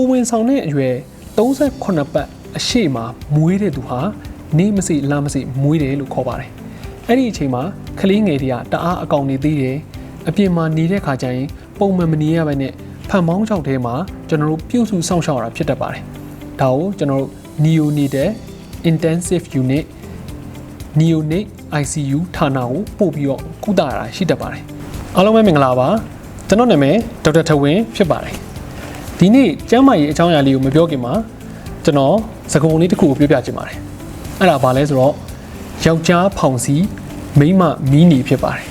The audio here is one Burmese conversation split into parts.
ကိုဝင်ဆောင်တဲ့အရွယ်38ပတ်အရှိမမွေးတဲ့သူဟာနေမစိလာမစိမွေးတယ်လို့ခေါ်ပါတယ်အဲ့ဒီအချိန်မှာကလေးငယ်တွေကတအားအကောင်နေသေးတယ်အပြင်မှာနေတဲ့ခါကျရင်ပုံမှန်မနေရဘဲနဲ့ဖန်မောင်းချောက်ထဲမှာကျွန်တော်တို့ပြုစုစောင့်ရှောက်ရတာဖြစ်တတ်ပါတယ်ဒါကိုကျွန်တော်တို့ neonatal intensive unit neonate ICU ဌာနကိုပို့ပြီးတော့ကုသရတာရှိတတ်ပါတယ်အားလုံးပဲမင်္ဂလာပါကျွန်တော်နာမည်ဒေါက်တာထဝင်းဖြစ်ပါတယ် ဒီနေ့ကျမ်းမာရေးအကြောင်းအရာလေးကိုမပြောခင်မှာကျွန်တော်စကားပုံလေးတစ်ခုကိုပြောပြချင်ပါတယ်အဲ့ဒါဘာလဲဆိုတော့ယောက်ျားဖောင်စီမိန်းမမီးနီဖြစ်ပါတယ်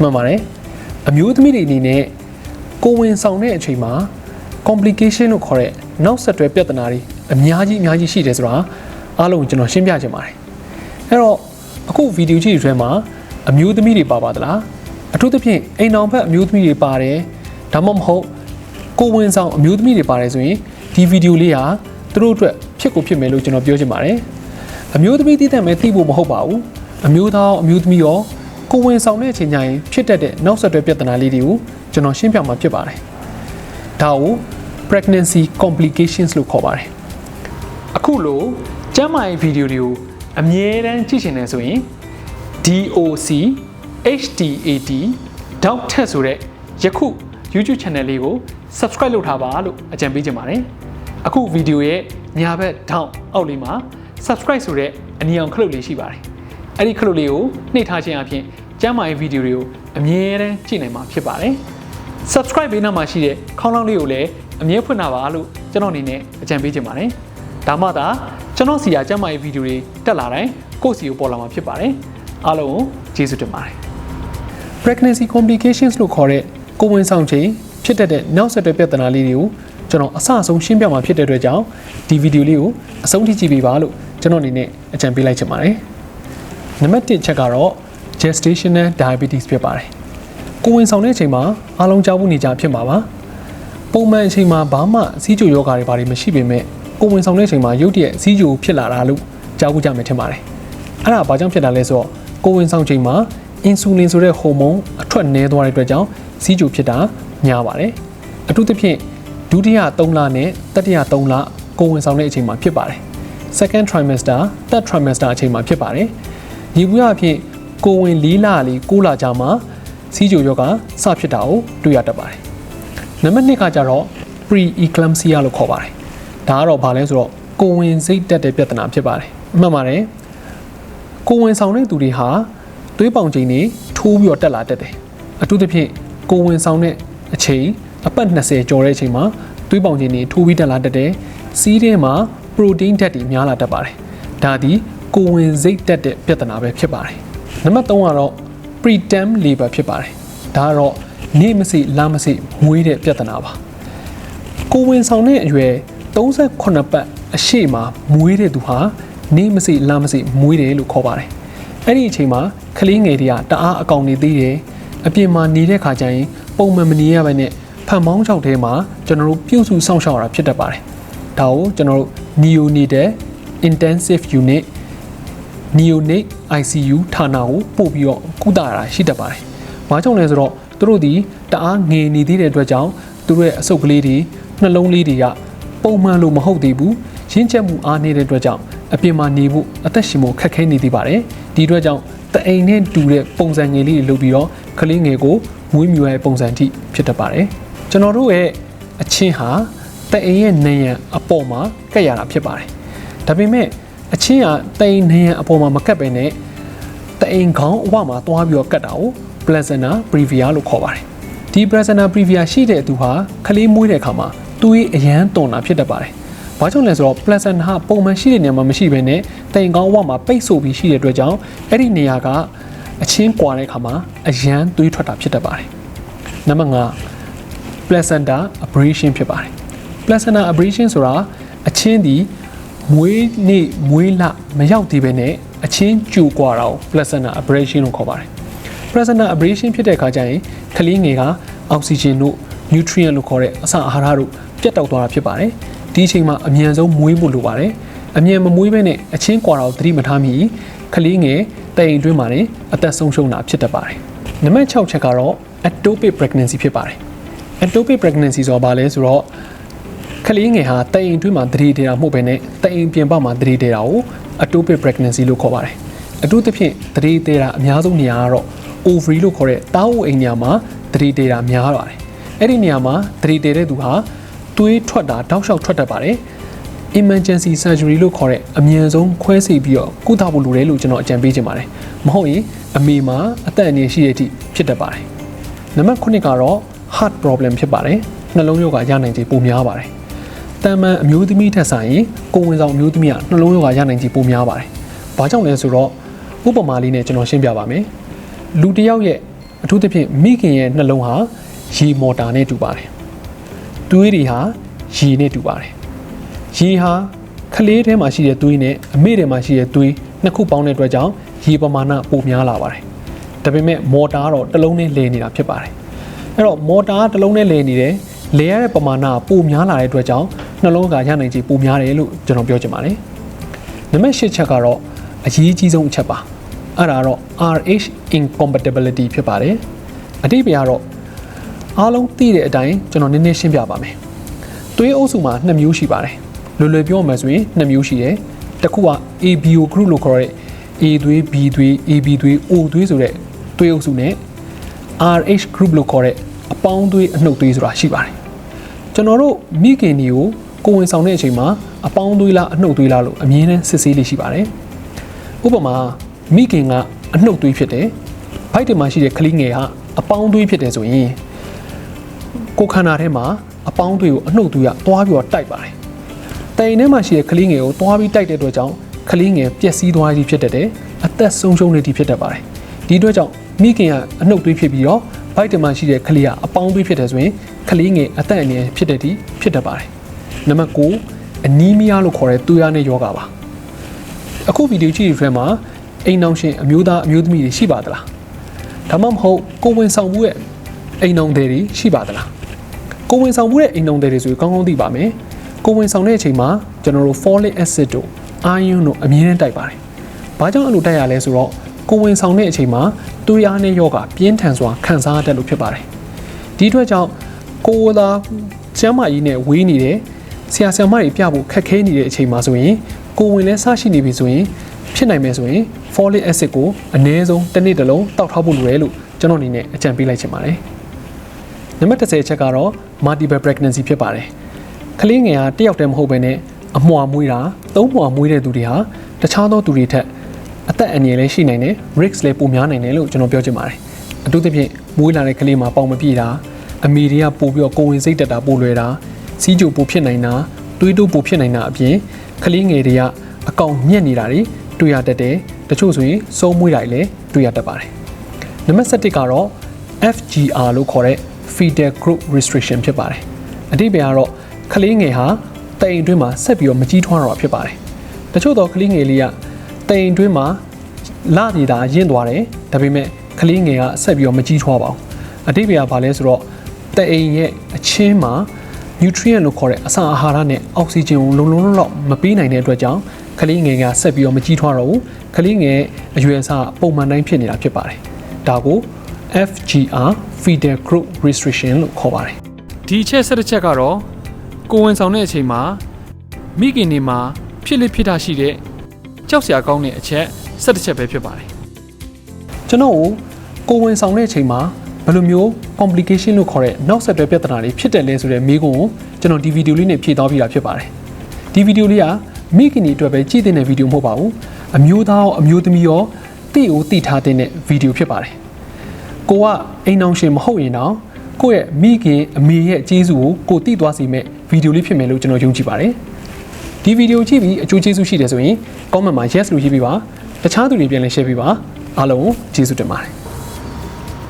မှန်ပါတယ်အမျိုးသမီးတွေအနေနဲ့ကိုယ်ဝင်ဆောင်တဲ့အချိန်မှာ complication လို့ခေါ်တဲ့နောက်ဆက်တွဲပြဿနာတွေအများကြီးအများကြီးရှိတယ်ဆိုတာအားလုံးကိုကျွန်တော်ရှင်းပြချင်ပါတယ်အဲ့တော့အခုဗီဒီယိုကြည့်တွေထဲမှာအမျိုးသမီးတွေပါပါသလားအထူးသဖြင့်အိမ်အောင်ဘက်အမျိုးသမီးတွေပါတယ်ဒါမှမဟုတ် ကိုယ်ဝင်ဆောင်အမျိုးသမီးတွေပါတယ်ဆိုရင်ဒီဗီဒီယိုလေးဟာသူတို့အတွက်ဖြစ်ကိုဖြစ်မယ်လို့ကျွန်တော်ပြောချင်ပါတယ်အမျိုးသမီးတည်တဲ့မဲ့သိဖို့မဟုတ်ပါဘူးအမျိုးသားအမျိုးသမီးရောကိုယ်ဝင်ဆောင်တဲ့အချိန်ကျရင်ဖြစ်တတ်တဲ့နောက်ဆက်တွဲပြဿနာလေးတွေကိုကျွန်တော်ရှင်းပြမှာဖြစ်ပါတယ်ဒါကို pregnancy complications လို့ခေါ်ပါတယ်အခုလိုကျန်းမာရေးဗီဒီယိုတွေကိုအမြဲတမ်းကြည့်ရှင်နေဆိုရင် DOC HTAT Doctor ဆိုတဲ့ယခု YouTube channel လေးကို subscribe လုပ်ထားပါလို့အကြံပေးချင်ပါတယ်အခုဗီဒီယိုရဲ့ညာဘက်ထောင်းအောက်လေးမှာ subscribe ဆိုတဲ့အနီအောင်ခလုတ်လေးရှိပါတယ်အဲ့ဒီခလုတ်လေးကိုနှိပ်ထားခြင်းအပြင်ကျန်းမာရေးဗီဒီယိုတွေကိုအမြဲတမ်းကြည့်နိုင်မှာဖြစ်ပါတယ် subscribe ဘေးနားမှာရှိတဲ့ခေါင်းလောင်းလေးကိုလည်းအမြဲဖွင့်တာပါလို့ကျွန်တော်အနေနဲ့အကြံပေးချင်ပါတယ်။ဒါမှသာကျွန်တော်စီယာကျမ်းမာရေးဗီဒီယိုတွေတက်လာတိုင်းကိုယ့်စီကိုပေါ်လာမှာဖြစ်ပါတယ်။အားလုံးကိုကျေးဇူးတင်ပါတယ်။ pregnancy complications လို့ခေါ်တဲ့ကိုယ်ဝင်ဆောင်ချိန် ဖြစ်တတ်တဲ့နောက်ဆက်တွဲပြဿနာလေးတွေကိုကျွန်တော်အဆအဆုံးရှင်းပြမှာဖြစ်တဲ့အတွက်ကြောင့်ဒီဗီဒီယိုလေးကိုအဆုံးထိကြည့်ပေးပါလို့ကျွန်တော်အနေနဲ့အကြံပေးလိုက်ချင်ပါတယ်။နံပါတ်1ချက်ကတော့ gestational diabetes ဖြစ်ပါတယ်။ကိုဝင်ဆောင်တဲ့အချိန်မှာအားလုံးကြောက်ဖို့နေကြဖြစ်မှာပါပုံမှန်အချိန်မှာဘာမှစီးကြိုယောဂါတွေဘာတွေမရှိပေမဲ့ကိုဝင်ဆောင်တဲ့အချိန်မှာရုတ်တရက်စီးကြိုဖြစ်လာတာလို့ကြောက်ဖို့ကြမယ်ထင်ပါတယ်အဲ့ဒါဘာကြောင့်ဖြစ်တာလဲဆိုတော့ကိုဝင်ဆောင်ချိန်မှာအင်ဆူလင်ဆိုတဲ့ဟော်မုန်းအထွက်နည်းသွားတဲ့အတွက်ကြောင့်စီးကြိုဖြစ်တာ များပါတယ်အထူးသဖြင့်ဒုတိယ3လနဲ့တတိယ3လကိုဝင်ဆောင်တဲ့အချိန်မှာဖြစ်ပါတယ် second trimester third trimester အချိန်မှာဖြစ်ပါတယ်ဒီဘူးရအဖြစ်ကိုဝင်၄လလေး6လကြာမှာစီးကြိုယောဂစဖြစ်တာကိုတွေ့ရတတ်ပါတယ်။နံပါတ်2ကကြတော့ pre-eclampsia လို့ခေါ်ပါတယ်။ဒါကတော့ဘာလဲဆိုတော့ကိုဝင်စိတ်တက်တဲ့ပြဿနာဖြစ်ပါတယ်။မှန်ပါတယ်။ကိုဝင်ဆောင်တဲ့သူတွေဟာသွေးပေါင်ချိန်တွေထိုးပြီးတော့တက်လာတတ်တယ်။အထူးသဖြင့်ကိုဝင်ဆောင်တဲ့ အချိန်အပတ်20ကျော်တဲ့အချိန်မှာသွေးပေါင်ချိန်တွေထိုးပြီးတက်လာတတ်တယ်။စီးထဲမှာ protein ဓာတ်တွေများလာတတ်ပါတယ်။ဒါသည်ကိုဝင်စိတ်တက်တဲ့ပြဿနာပဲဖြစ်ပါတယ်။နံပါတ်3ကတော့ preterm labor ဖြစ်ပါတယ်။ဒါကတော့နေမစိလမစိမွေးတဲ့ပြဿနာပါ။ကိုဝင်ဆောင်တဲ့အရွယ်38ပတ်အရှိမမွေးတဲ့သူဟာနေမစိလမစိမွေးတယ်လို့ခေါ်ပါတယ်။အဲ့ဒီအချိန်မှာကလေးငယ်တွေကတအားအကောင်နေသေးတယ်။ အပြင်မှာနေတဲ့ခါကျရင်ပုံမှန်မနေရဘဲနဲ့ဖန်မောင်းချောက်ထဲမှာကျွန်တော်တို့ပြုစုစောင့်ရှောက်ရတာဖြစ်တတ်ပါတယ်။ဒါကိုကျွန်တော်တို့ neonatal intensive unit neonate ICU ဌာနကိုပို့ပြီးတော့ကုသရတာရှိတတ်ပါတယ်။ဘာကြောင့်လဲဆိုတော့သူတို့ဒီတအားငယ်နေသေးတဲ့အတွက်ကြောင့်သူတို့ရဲ့အဆုတ်ကလေးတွေနှလုံးလေးတွေကပုံမှန်လို့မဟုတ်သေးဘူး။ရင်းချက်မှုအားနေတဲ့အတွက်ကြောင့်အပြင်မှာနေဖို့အသက်ရှင်ဖို့ခက်ခဲနေသေးပါတယ်။ဒီအတွက်ကြောင့်တအိမ်နဲ့တူတဲ့ပုံစံငယ်လေးတွေလုပ်ပြီးတော့ ကလေးငယ်ကိုမွေးမြူရတဲ့ပုံစံထိဖြစ်တတ်ပါတယ်။ကျွန်တော်တို့ရဲ့အချင်းဟာတအိမ်ရဲ့နေရန်အပေါ်မှာကက်ရတာဖြစ်ပါတယ်။ဒါပေမဲ့အချင်းကတိန်နေရန်အပေါ်မှာမကတ်ပဲနဲ့တအိမ်ခေါင်းအဝမှာသွားပြီးတော့ကတ်တာကို placenta previa လို့ခေါ်ပါတယ်ဒီ placenta previa ရှိတဲ့သူဟာကလေးမွေးတဲ့အခါမှာသူ့ရဲ့အရန်တွန်တာဖြစ်တတ်ပါတယ်ဘာကြောင့်လဲဆိုတော့ placenta ဟာပုံမှန်ရှိတဲ့နေရာမှာမရှိဘဲနဲ့တိမ်ကောင်းဝမှာပိတ်ဆို့ပြီးရှိတဲ့အတွက်ကြောင့်အဲ့ဒီနေရာက အချင်းကွာတဲ့အခါမှာအရန်သွေးထွက်တာဖြစ်တတ်ပါတယ်နံပါတ်5 placenta abrasion ဖြစ်ပါတယ် placenta abrasion ဆိုတာအချင်းဒီမွေးနေ့မွေးလမရောက်သေးပဲနဲ့အချင်းကျူကွာတာကို placenta abrasion လို့ခေါ်ပါတယ် placenta abrasion ဖြစ်တဲ့အခါကျရင်ကလေးငယ်ကအောက်ဆီဂျင်တို့ nutrient လို့ခေါ်တဲ့အစာအာဟာရတို့ပြတ်တောက်သွားတာဖြစ်ပါတယ်ဒီအချိန်မှာအမြန်ဆုံးမွေးဖို့လိုပါတယ်အမြန်မမွေးဘဲနဲ့အချင်းကွာတာကိုသတိမထားမိ ကလေးငယ်တိမ်အတွင်းမှာနေအသက်ဆုံးရှုံးတာဖြစ်တတ်ပါတယ်နံပါတ်6ချက်ကတော့ ectopic pregnancy ဖြစ်ပါတယ် ectopic pregnancy ဆိုတာဘာလဲဆိုတော့ကလေးငယ်ဟာတအိမ်တွင်းမှာသတိတည်တာမဟုတ်ဘဲနဲ့တအိမ်ပြင်ပမှာသတိတည်တာကို atopic pregnancy လို့ခေါ်ပါတယ်အထူးသဖြင့်သတိတည်တာအများဆုံးနေရာကတော့ ovary လို့ခေါ်တဲ့တားဝအိမ်နေရာမှာသတိတည်တာများပါတယ်အဲ့ဒီနေရာမှာသတိတည်တဲ့သူဟာသွေးထွက်တာတောက်လျှောက်ထွက်တတ်ပါတယ် emergency surgery လို့ခေါ်တဲ့အမြန်ဆုံးခွဲစိတ်ပြီးတော့ကုသဖို့လိုတယ်လို့ကျွန်တော်အကြံပေးချင်ပါတယ်မဟုတ်ရင်အမေမှာအသက်အန္တရာယ်ရှိတဲ့အထိဖြစ်တတ်ပါတယ်နံပါတ်9ကတော့ heart problem ဖြစ်ပါတယ်နှလုံးရောဂါရနိုင်ခြေပိုများပါတယ်တန်မန်အမျိုးသမီးထက်ဆိုင်ရင်ကိုယ်ဝင်ဆောင်အမျိုးသမီးကနှလုံးရောဂါရနိုင်ခြေပိုများပါတယ်ဘာကြောင့်လဲဆိုတော့ဥပမာလေးနဲ့ကျွန်တော်ရှင်းပြပါမယ်လူတစ်ယောက်ရဲ့အထူးသဖြင့်မိခင်ရဲ့နှလုံးဟာရေမော်တာနဲ့တူပါတယ်သွေးတွေဟာရေနဲ့တူပါတယ် ရေဟာကလေးထဲမှာရှိတဲ့သွေးနဲ့အမေထဲမှာရှိတဲ့သွေးနှစ်ခုပေါင်းတဲ့အတွက်ကြောင့်ရေပမာဏပိုများလာပါတယ်။ဒါပေမဲ့မော်တာကတော့တစ်လုံးနဲ့လဲနေတာဖြစ်ပါတယ်။အဲ့တော့မော်တာကတစ်လုံးနဲ့လဲနေတယ်လဲရတဲ့ပမာဏကပိုများလာတဲ့အတွက်ကြောင့်နှလုံးကရနိုင်ခြေပိုများတယ်လို့ကျွန်တော်ပြောချင်ပါတယ်။နံပါတ်၈ချက်ကတော့အရေးကြီးဆုံးအချက်ပါ။အဲ့ဒါကတော့ RH incompatibility ဖြစ်ပါတယ်။အတိတ်ကတော့အားလုံးသိတဲ့အတိုင်းကျွန်တော်နည်းနည်းရှင်းပြပါမယ်။သွေးအုပ်စုမှာနှစ်မျိုးရှိပါတယ်။ လွယ်လွယ်ပြောမှဆိုရင်နှစ်မျိုးရှိတယ်။တစ်ခုက ABO group လို့ခေါ်တဲ့ A သွေး B သွေး AB သွေး O သွေးဆိုတဲ့သွေးအုပ်စုနဲ့ RH group လို့ခေါ်တဲ့အပေါင်းသွေးအနှုတ်သွေးဆိုတာရှိပါတယ်။ကျွန်တော်တို့မိခင်တွေကိုကိုယ်ဝင်ဆောင်တဲ့အချိန်မှာအပေါင်းသွေးလားအနှုတ်သွေးလားလို့အမြင်နဲ့စစ်ဆေးလေးရှိပါတယ်။ဥပမာမိခင်ကအနှုတ်သွေးဖြစ်တယ်။ဘိုက်တွေမှာရှိတဲ့ကလေးငယ်ကအပေါင်းသွေးဖြစ်တယ်ဆိုရင်ကိုယ်ခန္ဓာထဲမှာအပေါင်းသွေးကိုအနှုတ်သွေးကသွားပြီးတော့တိုက်ပါတယ်။ တိုင်ထဲမှာရှိတဲ့ကလေးငယ်ကိုသွားပြီးတိုက်တဲ့အတွက်ကြောင့်ကလေးငယ်ပျက်စီးသွားသည်ဖြစ်တတ်တယ်။အသက်ဆုံးရှုံးနေသည်ဖြစ်တတ်ပါတယ်။ဒီအတွက်ကြောင့်မိခင်ကအနှုတ်သွေးဖြစ်ပြီးတော့ဘိုက်တွေမှာရှိတဲ့ကလေးကအပေါင်းသွေးဖြစ်တယ်ဆိုရင်ကလေးငယ်အသက်အန္တရာယ်ဖြစ်တဲ့သည်ဖြစ်တတ်ပါတယ်။နံပါတ်9အနီးမီးယားလို့ခေါ်တဲ့သွေးအားနဲ့ယောဂပါ။အခုဗီဒီယိုကြည့်ရတဲ့မှာအိမ်အောင်ရှင်အမျိုးသားအမျိုးသမီးတွေရှိပါသလား။ဒါမှမဟုတ်ကိုယ်ဝင်ဆောင်မှုရဲ့အိမ်အောင်တွေရှိပါသလား။ကိုယ်ဝင်ဆောင်မှုတဲ့အိမ်ုံတွေတွေဆိုရင်ကောင်းကောင်းသိပါမယ်။ ကိုယ်ဝင်ဆောင်တဲ့အချိန်မှာကျွန်တော်တို့ folic acid တို့ iron တို့အမြဲတမ်းတိုက်ပါတယ်။ဘာကြောင့်အဲ့လိုတိုက်ရလဲဆိုတော့ကိုယ်ဝင်ဆောင်တဲ့အချိန်မှာသွေးအားနဲ့ယောဂပြင်းထန်စွာခံစားရတတ်လို့ဖြစ်ပါတယ်။ဒီအတွက်ကြောင့်ကိုယ်သာကျမ်းမာရေးနဲ့ဝေးနေတဲ့ဆရာဆရာမတွေပြဖို့ခက်ခဲနေတဲ့အချိန်မှာဆိုရင်ကိုယ်ဝင်လဲဆရှိနေပြီဆိုရင်ဖြစ်နိုင်မယ်ဆိုရင် folic acid ကိုအနည်းဆုံးတစ်နေ့တစ်လုံးတောက်ထားဖို့လိုတယ်လို့ကျွန်တော်အနေနဲ့အကြံပေးလိုက်ချင်ပါတယ်။နံပါတ်30ချက်ကတော့ multiple pregnancy ဖြစ်ပါတယ်။ ကလေးငယ်ဟာတစ်ယောက်တည်းမဟုတ်ဘဲနဲ့အမွှာမွေးတာသုံးမွှာမွေးတဲ့သူတွေဟာတခြားသောသူတွေထက်အသက်အန္တရာယ်လည်းရှိနိုင်တယ် risk လည်းပိုများနိုင်တယ်လို့ကျွန်တော်ပြောချင်ပါတယ်။အထူးသဖြင့်မွေးလာတဲ့ကလေးမှာပေါင်မပြည့်တာအမေတွေကပို့ပြီးတော့ကိုယ်ဝင်စိတ်တက်တာပို့လွယ်တာစီးကြိုပိုဖြစ်နိုင်တာတွေးတိုးပိုဖြစ်နိုင်တာအပြင်ကလေးငယ်တွေကအကောင်ညက်နေတာတွေတွေ့ရတတ်တယ်။တချို့ဆိုရင်စိုးမွေးတာတွေလည်းတွေ့ရတတ်ပါတယ်။နံပါတ်7ကတော့ FGR လို့ခေါ်တဲ့ fetal growth restriction ဖြစ်ပါတယ်။အတိပ္ပယ်ကတော့ ကလေးငယ်ဟာတိမ်အတွင်းမှာဆက်ပြီးတော့မကြီးထွားတော့တာဖြစ်ပါတယ်။တချို့တော့ကလေးငယ်လေးကတိမ်အတွင်းမှာလာနေတာရင့်သွားတယ်။ဒါပေမဲ့ကလေးငယ်ကဆက်ပြီးတော့မကြီးထွားပါဘူး။အတိပ္ပယ်ကဘာလဲဆိုတော့တိမ်ရဲ့အချင်းမှာ nutrient လို့ခေါ်တဲ့အစာအာဟာရနဲ့အောက်ဆီဂျင်ကိုလုံလုံလောက်လောက်မပေးနိုင်တဲ့အတွက်ကြောင့်ကလေးငယ်ကဆက်ပြီးတော့မကြီးထွားတော့ဘူး။ကလေးငယ်အရွယ်အစားပုံမှန်တိုင်းဖြစ်နေတာဖြစ်ပါတယ်။ဒါကို FGR fetal growth restriction လို့ခေါ်ပါတယ်ဒီအချက်ဆက်တစ်ချက်ကတော့ ကိုယ်ဝင်ဆောင်တဲ့အချိန်မှာမိခင်တွေမှာဖြစ်လိဖြစ်တာရှိတဲ့ကြောက်စရာကောင်းတဲ့အချက်ဆက်တစ်ချက်ပဲဖြစ်ပါတယ်ကျွန်တော်ကိုကိုယ်ဝင်ဆောင်တဲ့အချိန်မှာဘယ်လိုမျိုး complication လို့ခေါ်တဲ့နောက်ဆက်တွဲပြဿနာတွေဖြစ်တယ်လဲဆိုတဲ့မေးခွန်းကိုကျွန်တော်ဒီဗီဒီယိုလေးနဲ့ဖြည့်သွားပြတာဖြစ်ပါတယ်ဒီဗီဒီယိုလေးကမိခင်တွေအတွက်ပဲကြည့်တဲ့ဗီဒီယိုမဟုတ်ပါဘူးအမျိုးသားရောအမျိုးသမီးရောသိကိုသိထားတဲ့ဗီဒီယိုဖြစ်ပါတယ်ကိုကအိမ်အောင်ရှင်မဟုတ်ရင်တော့ကိုယ့်ရဲ့မိခင်အမေရဲ့အကျေးဇူးကိုကိုသိသွားစေမဲ့ ဗီဒီယိုလေးဖြစ်မယ်လို့ကျွန်တော်ယုံကြည်ပါတယ်ဒီဗီဒီယိုကြည့်ပြီးအကျိုးကျေးဇူးရှိတယ်ဆိုရင် comment မှာ yes လို့ရေးပေးပါတခြားသူတွေပြန်လည်း share ပေးပါအားလုံးကိုကျေးဇူးတင်ပါတယ်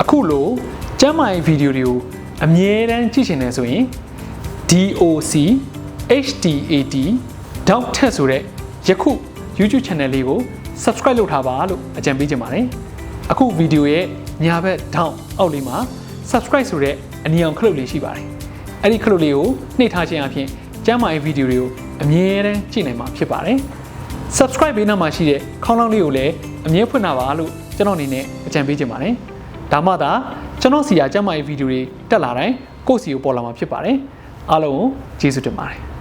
အခုလိုကျမ်းမာရေးဗီဒီယိုတွေကိုအမြဲတမ်းကြည့်ရှင်နေဆိုရင် DOC HTAT .tet ဆိုတဲ့ယခု YouTube channel လေးကို subscribe လုပ်ထားပါလို့အကြံပေးချင်ပါတယ်။အခုဗီဒီယိုရဲ့ညာဘက် down အောက်လေးမှာ subscribe ဆိုတဲ့အနီအောင်ခလုတ်လေးရှိပါတယ်။ အဲ့ဒီခလုတ်လေးကိုနှိပ်ထားခြင်းအပြင်ကျမ်းမာရေးဗီဒီယိုတွေကိုအမြဲတမ်းကြည့်နိုင်မှာဖြစ်ပါတယ်။ subscribe ဘေးနားမှာရှိတဲ့ခေါင်းလောင်းလေးကိုလည်းအမြဲဖွင့်ထားပါလို့ကျွန်တော်အနေနဲ့အကြံပေးချင်ပါတယ်။ဒါမှသာကျွန်တော်စီယာကျမ်းမာရေးဗီဒီယိုတွေတက်လာတိုင်းကိုယ့်စီကိုပေါ်လာမှာဖြစ်ပါတယ်။အားလုံးကိုကျေးဇူးတင်ပါတယ်